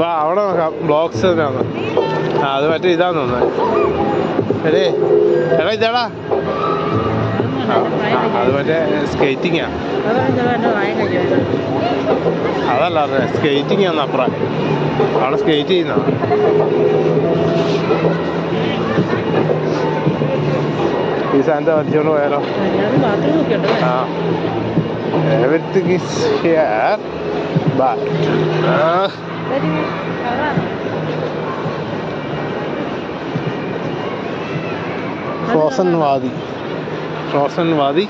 വാ അവിടെ നോക്കാം. ബ്ലോക്സ് തന്നെയാണ് ആ അത് മറ്റേ ഇതാന്ന് തോന്നുന്നത് എടേ എടാ ഇതാടാ. അത് മറ്റേ സ്കേറ്റിങ്ങാ അതല്ല സ്കേറ്റിംഗ് ആണ് അപ്പുറം. അവിടെ സ്കേറ്റ് ചെയ്യുന്നതാണ്. ഈ സാധനത്തെ വലിച്ചോണ്ട് പോയാലോ? ആ. ഈസ് ഹിയർ ബട്ട് ഫ്രോസൺ വാദി ഫ്രോസൺ വാദി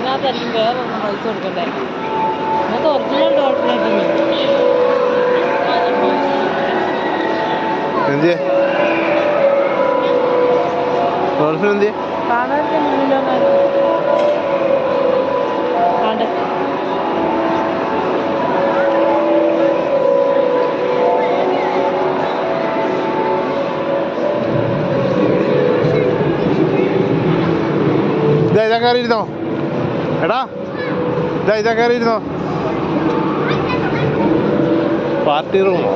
ഇതിനകത്തായിരിക്കും വേറെ ഒന്നും പൈസ കൊടുക്കണ്ടേ? അത് ഒറിജിനൽ എന്തിയെ? ഡോൾഫിൻ എന്തിയെ? കാണ്ടേ? ഇതാ ഇതാ കയറി ഇരുന്നോ എടാ. ഇതാ ഇതാ കയറിയിരുന്നോ? പാർട്ടി റൂമോ?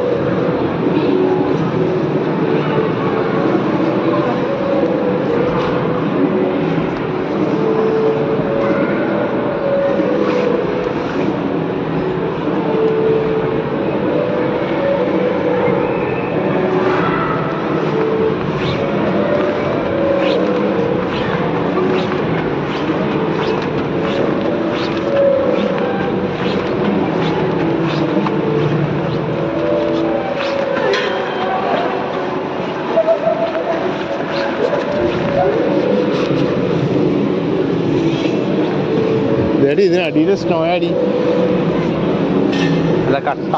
ഇതേടി ഇതിന് അടിയിൽ സ്നോ അടി അല്ല കട്ട.